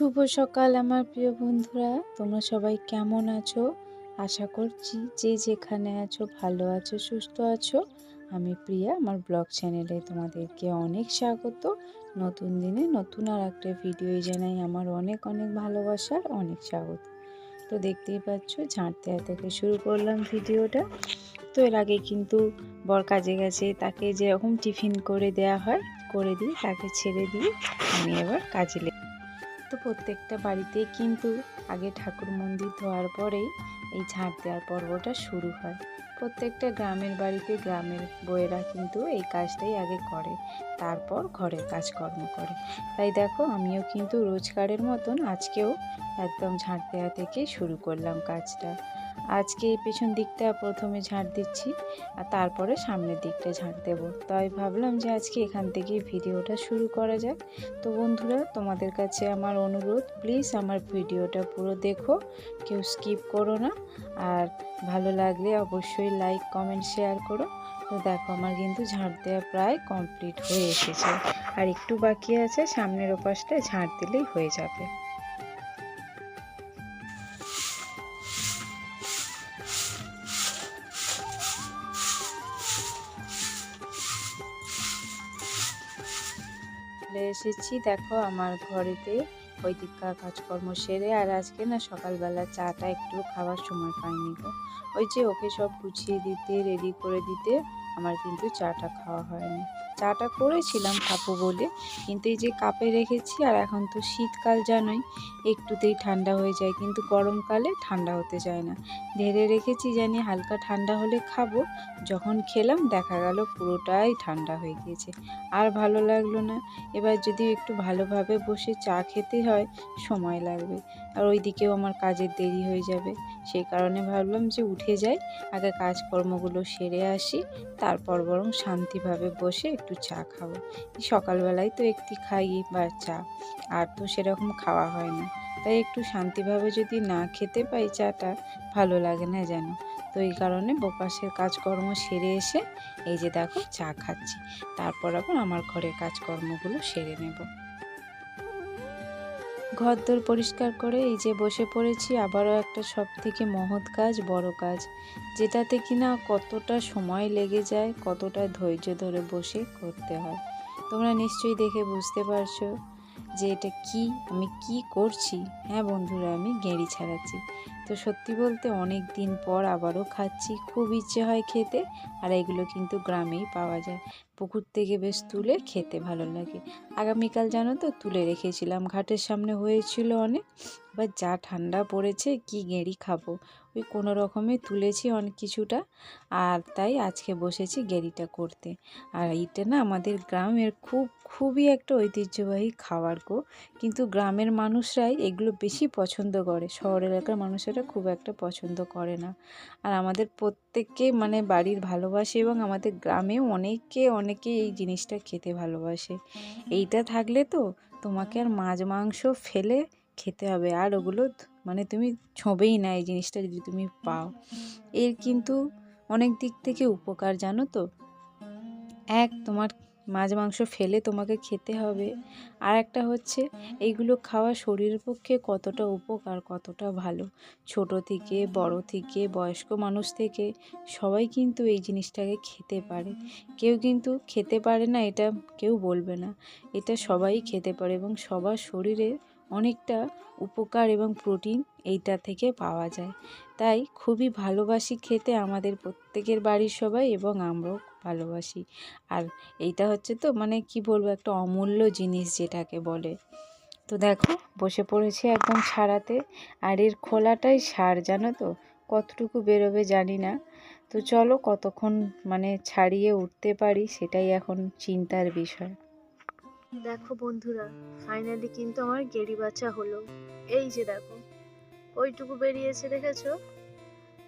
শুভ সকাল, আমার প্রিয় বন্ধুরা। তোমরা সবাই কেমন আছো? আশা করছি যে যেখানে আছো, ভালো আছো, সুস্থ আছো। আমি প্রিয়া, আমার ব্লগ চ্যানেলে তোমাদেরকে অনেক স্বাগত। নতুন দিনে নতুন আর একটা ভিডিও জানাই আমার অনেক অনেক ভালোবাসার অনেক স্বাগত। তো দেখতেই পাচ্ছ, ঝাঁটতে থেকে শুরু করলাম ভিডিওটা। তো এর আগে কিন্তু বর কাজে গেছে, তাকে যেরকম টিফিন করে দেয়া হয়, করে দিই, তাকে ছেড়ে দিয়ে আমি এবার কাজে তো প্রত্যেকটা বাড়িতেই কিন্তু আগে ঠাকুর মন্দির ধোয়ার পরেই এই ঝাঁট দেওয়ার পর্বটা শুরু হয়। প্রত্যেকটা গ্রামের বাড়িতে গ্রামের বইয়েরা কিন্তু এই কাজটাই আগে করে, তারপর ঘরের কাজকর্ম করে। তাই দেখো, আমিও কিন্তু রোজগারের মতন আজকেও একদম ঝাঁট দেওয়া থেকে শুরু করলাম কাজটা। আজকে এই পেছন দিকটা প্রথমে ঝাঁট দিচ্ছি আর তারপরে সামনের দিকটা ঝাঁট দেবো। তাই ভাবলাম যে আজকে এখান থেকে ভিডিওটা শুরু করা যাক। তো বন্ধুরা, তোমাদের কাছে আমার অনুরোধ প্লিজ আমার ভিডিওটা পুরো দেখো, কেউ স্কিপ করো না। আর ভালো লাগলে অবশ্যই লাইক কমেন্ট শেয়ার করো। তো দেখো, আমার কিন্তু ঝাঁট দেওয়া প্রায় কমপ্লিট হয়ে এসেছে। আর একটু বাকি আছে, সামনের ওপাশটা ঝাঁট দিলেই হয়ে যাবে। চলে এসেছি। দেখো আমার ঘরেতে ওই দিককার কাজকর্ম সেরে আর আজকে না সকালবেলা চাটা একটু খাওয়ার সময় পাইনি গো। ওই যে ওকে সব গুছিয়ে দিতে রেডি করে দিতে আমার কিন্তু চাটা খাওয়া হয়নি। চাটা করেছিলাম খাব বলে, কিন্তু এই যে কাপে রেখেছি আর এখন তো শীতকাল জানোই, একটুতেই ঠান্ডা হয়ে যায়, কিন্তু গরমকালে ঠান্ডা হতে চায় না। ঢেলে রেখেছি জানি হালকা ঠান্ডা হলে খাব, যখন খেলাম দেখা গেল পুরোটাই ঠান্ডা হয়ে গিয়েছে। আর ভালো লাগল না, এবার যদি একটু ভালোভাবে বসে চা খেতে হয়, সময় লাগবে। আর ওই দিকেও আমার কাজের দেরি হয়ে যাবে। সেই কারণে ভাবলাম যে উঠে যাই, আগে কাজকর্মগুলো সেরে আসি, তারপর বরং শান্তিভাবে বসে একটু চা খাব। সকালবেলায় তো একটি খাই বা চা, আর তো সেরকম খাওয়া হয় না। তাই একটু শান্তিভাবে যদি না খেতে পাই চাটা, ভালো লাগে না যেন। তো এই কারণে বোপাসের কাজকর্ম সেরে এসে, এই যে দেখো চা খাচ্ছি। তারপর আবার আমার ঘরের কাজকর্মগুলো সেরে নেব। ঘরদোর পরিষ্কার করে এই যে বসে পড়েছি, আবারও একটা সব থেকে মহৎ কাজ, বড় কাজ। যেটাতে কিনা কতটা সময় লেগে যায়, কতটা ধৈর্য ধরে বসে করতে হয়। তোমরা নিশ্চয়ই দেখে বুঝতে পারছ। যে এটা কি, আমি কি করছি? হ্যাঁ বন্ধুরা, আমি গেঁড়ি ছাড়াচ্ছি। তো সত্যি বলতে অনেক দিন পর আবারও খাচ্ছি। খুব ইচ্ছে হয় খেতে, আর এগুলো কিন্তু গ্রামেই পাওয়া যায়। পুকুর থেকে বেশ তুলে খেতে ভালো লাগে। আগামীকাল জানো তো, তুলে রেখেছিলাম। ঘাটের সামনে হয়েছিল অনেক, এবার যা ঠান্ডা পড়েছে, কি গেঁড়ি খাব? ওই কোনো রকমে তুলেছি অনেক কিছুটা। আর তাই আজকে বসেছি গেঁড়িটা করতে। আর এইটা না আমাদের গ্রামের খুব, খুবই একটা ঐতিহ্যবাহী খাবার গো। কিন্তু গ্রামের মানুষরাই এগুলো বেশি পছন্দ করে। শহর এলাকার মানুষেরা খুব একটা পছন্দ করে না। আর আমাদের প্রত্যেককে মানে বাড়ির ভালোবাসে এবং আমাদের গ্রামেও অনেকে অনেকে এই জিনিসটা খেতে ভালোবাসে। এইটা থাকলে তো তোমাকে আর মাছ, মাংস ফেলে খেতে হবে। আর ওগুলো মানে তুমি ছোঁবেই না এই জিনিসটা যদি তুমি পাও। এর কিন্তু অনেক দিক থেকে উপকার, জানো তো? এক, তোমার মাছ, মাংস ফেলে তোমাকে খেতে হবে। আর একটা হচ্ছে এইগুলো খাওয়া শরীরের পক্ষে কতটা উপকার, কতটা ভালো। ছোট থেকে, বড় থেকে, বয়স্ক মানুষ থেকে সবাই কিন্তু এই জিনিসটাকে খেতে পারে। কেউ কিন্তু খেতে পারে না, এটা কেউ বলবে না। এটা সবাই খেতে পারে এবং সবার শরীরে অনেকটা উপকার এবং প্রোটিন এইটা থেকে পাওয়া যায়। তাই খুবই ভালোবাসি খেতে আমাদের প্রত্যেকের বাড়ির সবাই এবং আমরাও ভালোবাসি। আর এইটা হচ্ছে তো মানে কি বলব একটা অমূল্য জিনিস যেটাকে বলে। তো দেখো বসে পড়েছে একদম ছাড়াতে আর এর খোলাটাই সার জানো তো? কতটুকু বেরোবে জানি না। তো চলো কতক্ষণ মানে ছাড়িয়ে উঠতে পারি সেটাই এখন চিন্তার বিষয়। দেখো বন্ধুরা ফাইনালি কিন্তু আমার গেড়ি বাচ্চা হলো। এই যে দেখো, ওইটুকু বেরিয়েছে, দেখেছ?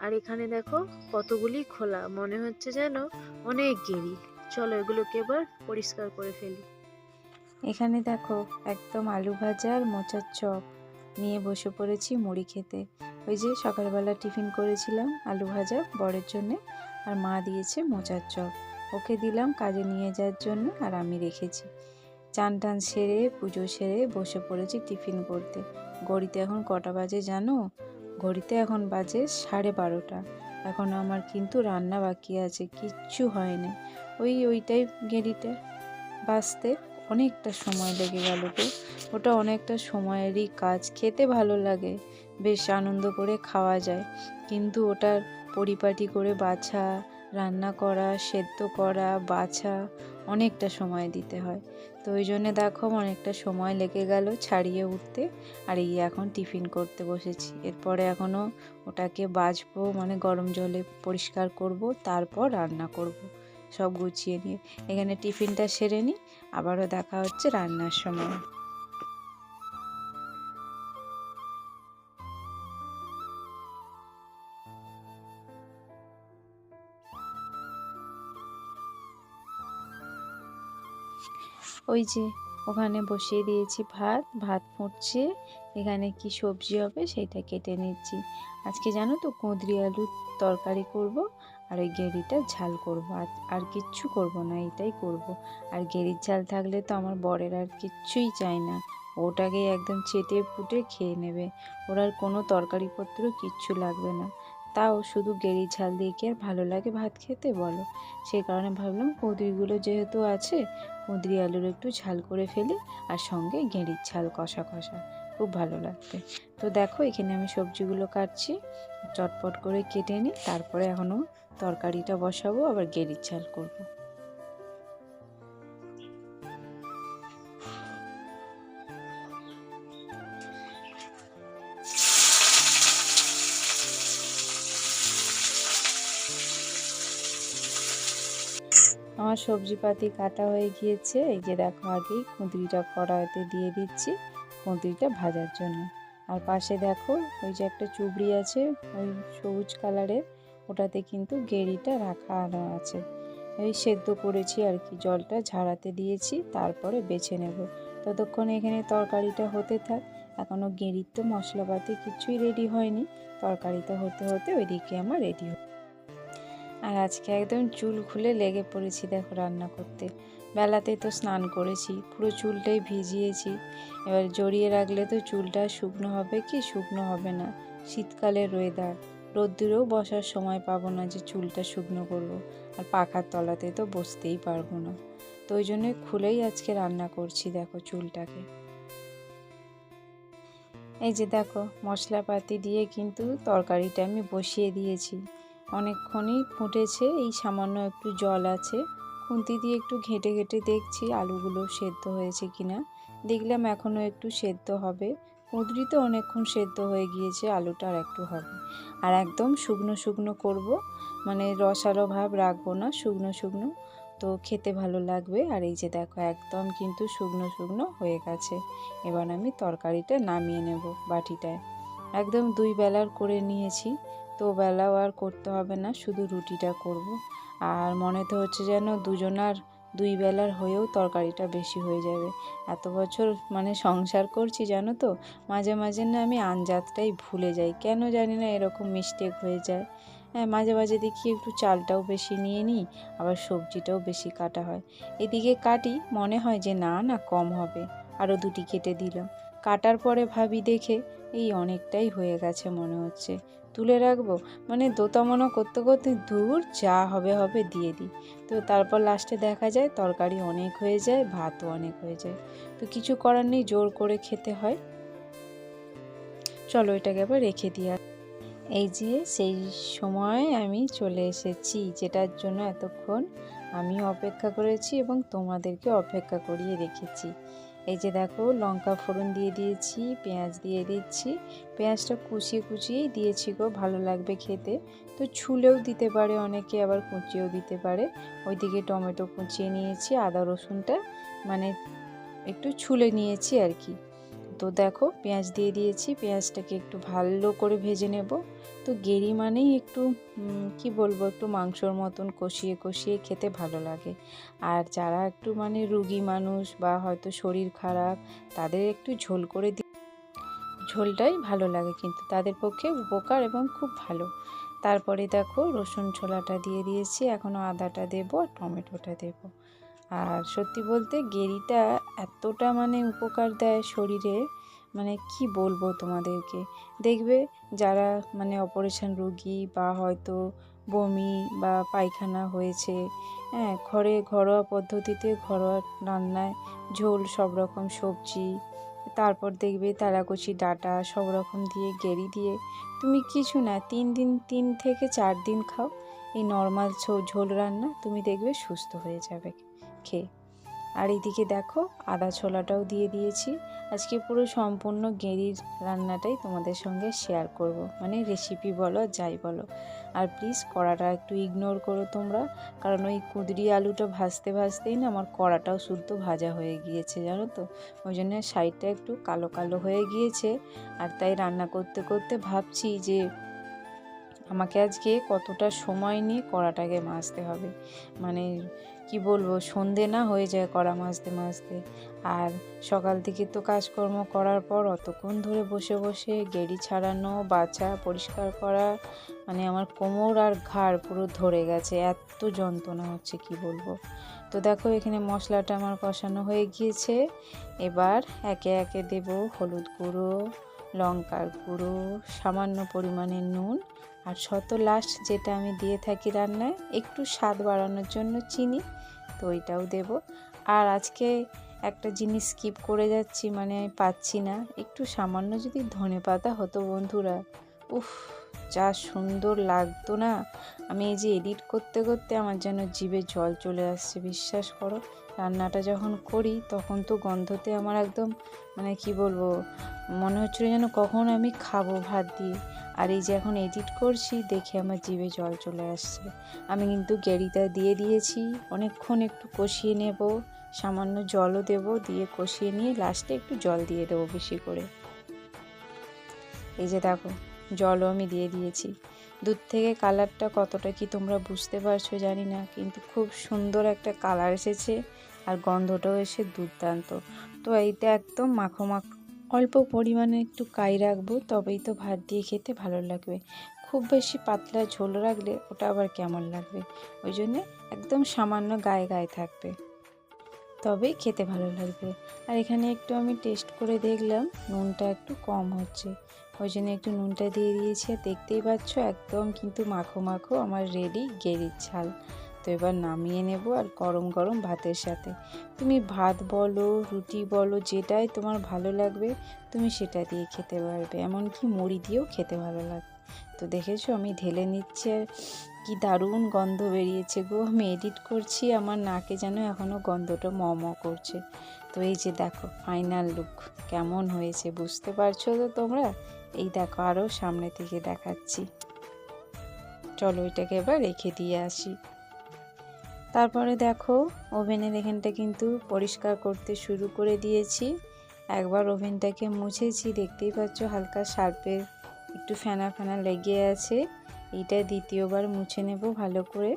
আর এখানে দেখো কতগুলি খোলা, মনে হচ্ছে যেন অনেক গেড়ি চলো এগুলোকে এবার পরিষ্কার করে ফেলি। এখানে দেখো একদম আলু ভাজা আর মোচার চপ। নিয়ে বসে পড়েছি মুড়ি খেতে। ওই যে সকালবেলা টিফিন করেছিলাম আলু ভাজা বরের জন্যে, আর মা দিয়েছে মোচার চপ। ওকে দিলাম কাজে নিয়ে যাওয়ার জন্য, আর আমি রেখেছি। চান টান সেরে, পুজো সেরে বসে পড়েছি টিফিন করতে। ঘড়িতে এখন কটা বাজে জানো? ঘড়িতে এখন বাজে সাড়ে বারোটা। এখন আমার কিন্তু রান্না বাকি আছে, কিচ্ছু হয়নি। ওই ওইটাই গেড়িতে বাঁচতে অনেকটা সময় লেগে গেল তো। ওটা অনেকটা সময়েরই কাজ। খেতে ভালো লাগে, বেশ আনন্দ করে খাওয়া যায়। কিন্তু ওটার পরিপাটি করে বাছা, রান্না করা, সেদ্ধ করা, বাছা অনেকটা সময় দিতে হয়। তো ওই জন্যে দেখো অনেকটা সময় লেগে গেল ছাড়িয়ে উঠতে। আর এই এখন টিফিন করতে বসেছি। এরপরে এখনও ওটাকে বাজবো মানে গরম জলে পরিষ্কার করব, তারপর রান্না করব, সব গুছিয়ে নিয়ে। এখানে টিফিনটা সেরে নিই, আবারও দেখা হচ্ছে রান্নার সময়। ওই যে ওখানে বসিয়ে দিয়েছি ভাত ভাত ফুটছে। এখানে কি সবজি হবে সেটা কেটে নিচ্ছি। আজকে জানো তো কুঁদরি আলুর তরকারি করব আর ওই গেরিটা ঝাল করব। আর আর কিচ্ছু করব না, এটাই করব। আর গেরির ঝাল থাকলে তো আমার বরের আর কিচ্ছুই চাই না। ওটাকে একদম চেটে ফুটে খেয়ে নেবে। ওর আর কোনো তরকারিপত্র কিচ্ছু লাগবে না। তাও শুধু গেরির ঝাল দিয়ে কি আর ভালো লাগে ভাত খেতে বলো? সেই কারণে ভাবলাম কুঁদরিগুলো যেহেতু আছে কুঁদরি আলুর একটু ঝাল করে ফেলি আর সঙ্গে গেঁড়ির ঝাল কষা কষা। খুব ভালো লাগবে। তো দেখো, এখানে আমি সবজিগুলো কাটছি। চটপট করে কেটে নিই। তারপরে এখনও তরকারিটা বসাবো, আবার গেঁড়ির ঝাল করব। সবজিপাতি কাটা হয়ে গিয়েছে। এই যে দেখো আগেই কুঁদরিটা কড়াইতে দিয়ে দিচ্ছি কুঁদরিটা ভাজার জন্য। আর পাশে দেখো ওই যে একটা চুবড়ি আছে, ওই সবুজ কালারের, ওটাতে কিন্তু গেরিটা রাখা আছে। ওই সেদ্ধ করেছি আর কি, জলটা ঝাড়াতে দিয়েছি, তারপরে বেছে নেব। ততক্ষণ এখানে তরকারিটা হতে থাক। এখনও গেঁড়ির তো মশলাপাতি কিছুই রেডি হয়নি। তরকারিটা হতে হতে ওইদিকে আমার রেডি আর আজকে একদম চুল খুলে লেগে পড়েছি দেখো রান্না করতে। বেলাতে তো স্নান করেছি, পুরো চুলটাই ভিজিয়েছি। এবার জড়িয়ে রাখলে তো চুলটা শুকনো হবে কি শুকনো হবে না। শীতকালের ওয়েদার রোদ্দুরেও বসার সময় পাবো না যে চুলটা শুকনো করব। আর পাখার তলাতে তো বসতেই পারব না। তো ওই জন্যই খুলেই আজকে রান্না করছি দেখো চুলটাকে। এই যে দেখো, মশলাপাতি দিয়ে কিন্তু তরকারিটা আমি বসিয়ে দিয়েছি। অনেকক্ষণই ফুটেছে, এই সামান্য একটু জল আছে। খুন্তি দিয়ে একটু ঘেঁটে ঘেঁটে দেখছি আলুগুলো সেদ্ধ হয়েছে কিনা। দেখলাম এখনও একটু সেদ্ধ হবে। কুঁদরি তো অনেকক্ষণ সেদ্ধ হয়ে গিয়েছে, আলুটা আর একটু হবে। আর একদম শুকনো শুকনো করব মানে রসালো ভাব রাখব না, শুকনো শুকনো। তো খেতে ভালো লাগবে। আর এই যে দেখো, একদম কিন্তু শুকনো শুকনো হয়ে গেছে। এবার আমি তরকারিটা নামিয়ে নেব বাটিটায়। একদম দুই বেলার করে নিয়েছি। তো বেলাও আর করতে হবে না, শুধু রুটিটা করব। আর মনে তো হচ্ছে যেন দুজনার দুই বেলার হয়েও তরকারিটা বেশি হয়ে যাবে। এত বছর মানে সংসার করছি, জানো তো? মাঝে মাঝে না আমি আঞ্জাতটাই ভুলে যাই। কেন জানি না এরকম মিস্টেক হয়ে যায়। হ্যাঁ মাঝে মাঝে দেখি একটু চালটাও বেশি নিয়ে নিই, আবার সবজিটাও বেশি কাটা হয়। এদিকে কাটি, মনে হয় যে না না কম হবে। আরও দুটি কেটে দিলাম। কাটার পরে ভাবি দেখে, এই অনেকটাই হয়ে গেছে মনে হচ্ছে। তুলে রাখব? মানে দোতামনা করতে করতে দূর যা হবে হবে দিয়ে দিই। তো তারপর লাস্টে দেখা যায় তরকারি অনেক হয়ে যায়, ভাতও অনেক হয়ে যায়। তো কিছু করার নেই, জোর করে খেতে হয়। চলো এটাকে আবার রেখে আর। এই যে সেই সময় আমি চলে এসেছি, যেটার জন্য এতক্ষণ আমি অপেক্ষা করেছি এবং তোমাদেরকে অপেক্ষা করিয়ে রেখেছি। এই যে দেখো, লঙ্কা ফোড়ন দিয়ে দিয়েছি, পেঁয়াজ দিয়ে দিচ্ছি। পেঁয়াজটা কুচিয়ে কুচিয়েই দিয়েছি গো, ভালো লাগবে খেতে। তো ছুলেও দিতে পারে অনেকে, আবার কুচিয়েও দিতে পারে। ওইদিকে টমেটো কুচিয়ে নিয়েছি, আদা রসুনটা মানে একটু ছুলে নিয়েছি আর কি। তো দেখো পেঁয়াজ দিয়ে দিয়েছি, পেঁয়াজটাকে একটু ভালো করে ভেজে নেব। তো গেরি মানেই একটু কি বলব, একটু মাংসর মতন কষিয়ে কষিয়ে খেতে ভালো লাগে। আর যারা একটু মানে রুগী মানুষ বা হয়তো শরীর খারাপ, তাদের একটু ঝোল করে দি, ঝোলটাই ভালো লাগে কিন্তু তাদের পক্ষে উপকার এবং খুব ভালো। তারপরে দেখো রসুন ছোলাটা দিয়ে দিয়েছি, এখনও আদাটা দেবো আর টমেটোটা দেবো। আর সত্যি বলতে গেরিটা এতটা মানে উপকার দেয় শরীরে মানে কি বলব তোমাদেরকে? দেখবে যারা মানে অপারেশন রুগী বা হয়তো বমি বা পায়খানা হয়েছে হ্যাঁ ঘরে ঘরোয়া পদ্ধতিতে ঘরোয়া রান্নায় ঝোল, সব রকম সবজি, তারপর দেখবে তারাকুচি ডাটা, সব রকম দিয়ে গেরি দিয়ে তুমি কিছু না, তিন দিন, তিন থেকে চার দিন খাও। এই নর্মাল ঝোল রান্না তুমি দেখবে সুস্থ হয়ে যাবে। খেয়ে আর এইদিকে দেখো, আদা ছোলাটাও দিয়ে দিয়েছি। আজকে পুরো সম্পূর্ণ গেঁড়ির রান্নাটাই তোমাদের সঙ্গে শেয়ার করব। মানে রেসিপি বলো, যাই বলো। আর প্লিজ কড়াটা একটু ইগনোর করো তোমরা। কারণ ওই কুদরি আলুটা ভাজতে ভাজতেই না আমার কড়াটাও শুদ্ধ ভাজা হয়ে গিয়েছে, জানো তো? ওই জন্য সাইডটা একটু কালো কালো হয়ে গিয়েছে। আর তাই রান্না করতে করতে ভাবছি যে আমাকে আজকে কতটা সময় নিয়ে কড়াটাকে মাজতে হবে। মানে কি বলব, সন্ধে না হয়ে যায় কড়া মাজতে মাজতে। আর সকাল থেকে তো কাজকর্ম করার পর অতক্ষণ ধরে বসে বসে গেড়ি ছাড়ানো, বাছা, পরিষ্কার করা মানে আমার কোমর আর ঘাড় পুরো ধরে গেছে। এত যন্ত্রণা হচ্ছে, কি বলব। তো দেখো, এখানে মশলাটা আমার কষানো হয়ে গিয়েছে। এবার একে একে দেব হলুদ গুঁড়ো লঙ্কার গুঁড়ো, সামান্য পরিমাণে নুন আর শত লাস্ট যেটা আমি দিয়ে থাকি রান্নায়, একটু স্বাদ বাড়ানোর জন্য চিনি, তো ওইটাও দেব। আর আজকে একটা জিনিস স্কিপ করে যাচ্ছি মানে আমি পাচ্ছি না। একটু সামান্য যদি ধনে পাতা হতো বন্ধুরা, উফ, যা সুন্দর লাগতো না। আমি এই যে এডিট করতে করতে আমার যেন জিভে জল চলে আসছে, বিশ্বাস করো। রান্নাটা যখন করি, তখন তো গন্ধতে আমার একদম মানে কি বলব মনে হচ্ছিল যেন কখন আমি খাব ভাত দিয়ে। আর এই যে এখন এডিট করছি, দেখে আমার জিভে জল চলে আসছে। আমি কিন্তু গেরিটা দিয়ে দিয়েছি। অনেকক্ষণ একটু কষিয়ে নেব। সামান্য জলও দেব, দিয়ে কষিয়ে নিয়ে লাস্টে একটু জল দিয়ে দেবো বেশি করে। এই যে দেখো, জলও আমি দিয়ে দিয়েছি। দুধ থেকে কালারটা কতটা কি তোমরা বুঝতে পারছ জানি না, কিন্তু খুব সুন্দর একটা কালার এসেছে। আর গন্ধটাও এসে দুর্দান্ত। তো এইটা একদম মাখো মাখো অল্প পরিমাণে একটু কাই রাখব, তবেই তো ভাত দিয়ে খেতে ভালো লাগবে। খুব বেশি পাতলা ঝোল রাখলে ওটা আবার কেমন লাগবে? ওই জন্যে একদম সামান্য গায়ে গায়ে থাকবে। তবেই খেতে ভালো লাগবে। আর এখানে একটু আমি টেস্ট করে দেখলাম, নুনটা একটু কম হচ্ছে। ওই জন্য একটু নুনটা দিয়ে দিয়েছি। দেখতেই পাচ্ছ, একদম কিন্তু মাখো মাখো আমার রেডি গেরির ঝাল। তো এবার নামিয়ে নেব আর গরম গরম ভাতের সাথে। তুমি ভাত বলো, রুটি বলো, যেটাই তোমার ভালো লাগবে, তুমি সেটা দিয়ে খেতে পারবে। এমনকি মুড়ি দিয়েও খেতে ভালো লাগবে। তো দেখেছ আমি ঢেলে নিচ্ছি আর কি দারুণ গন্ধ বেরিয়েছে গো। আমি এডিট করছি, আমার নাকে যেন এখনও গন্ধটা ম ম করছে। তো এই যে দেখো ফাইনাল লুক কেমন হয়েছে বুঝতে পারছ তো তোমরা? এই দেখো আরও সামনে থেকে দেখাচ্ছি। চলো এটাকে এবার রেখে দিয়ে আসি। তারপরে দেখো ওভেনের এখানটা কিন্তু পরিষ্কার করতে শুরু করে দিয়েছি। একবার ওভেনটাকে মুছেছি, দেখতেই পাচ্ছ হালকা শার্পের একটু ফেনা ফেনা লেগে আছে। এইটা দ্বিতীয়বার মুছে নেব ভালো করে।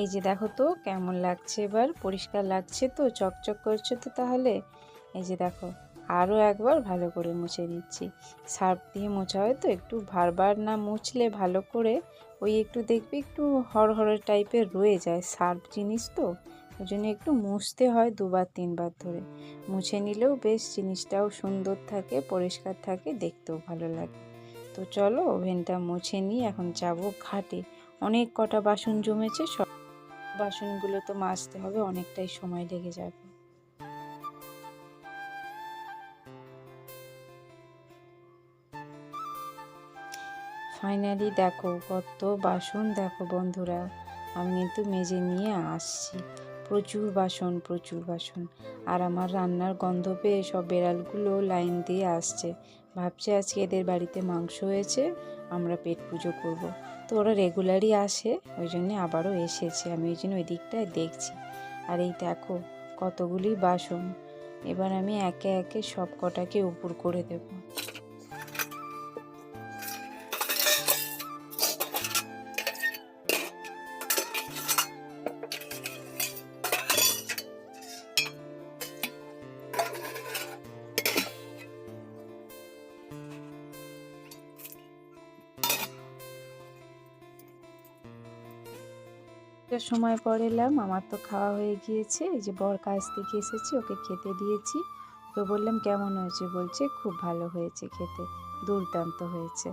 এই যে দেখো তো কেমন লাগছে এবার, পরিষ্কার লাগছে তো, চকচক করছে তো তাহলে? এই যে দেখো আরও একবার ভালো করে মুছে দিচ্ছি সার্ফ দিয়ে মোছা হয় তো, একটু বারবার না মুছলে ভালো করে ওই একটু দেখবে, একটু হরহরে টাইপের রয়ে যায় সার্ফ জিনিস তো। ওই জন্য একটু মুছতে হয় দুবার, তিনবার ধরে। মুছে নিলেও বেশ জিনিসটাও সুন্দর থাকে, পরিষ্কার থাকে, দেখতেও ভালো লাগে। তো চলো ওভেনটা মুছে নিই, এখন যাব ঘাটে। অনেক কটা বাসন জমেছে, সব বাসনগুলো তো মাজতে হবে, অনেকটাই সময় লেগে যাবে। ফাইনালি দেখো, কত বাসন দেখো বন্ধুরা। আমি কিন্তু মেজে নিয়ে আসছি। প্রচুর বাসন প্রচুর বাসন। আর আমার রান্নার গন্ধ পেয়ে সব বেড়ালগুলো লাইন দিয়ে আসছে। ভাবছে আজকে এদের বাড়িতে মাংস হয়েছে, আমরা পেট পুজো করব। তো ওরা রেগুলারই আসে, ওই জন্যে আবারও এসেছে। আমি ওই জন্য ওই দিকটায় দেখছি। আর এই দেখো, কতগুলি বাসন। এবার আমি একে একে সব কটাকে উপর করে দেবো। একটা সময় পর এলাম। আমার তো খাওয়া হয়ে গিয়েছে। এই যে বর কাজ থেকে এসেছি, ওকে খেতে দিয়েছি। তো বললাম, কেমন হয়েছে? বলছে, খুব ভালো হয়েছে খেতে। দুর্দান্ত হয়েছে।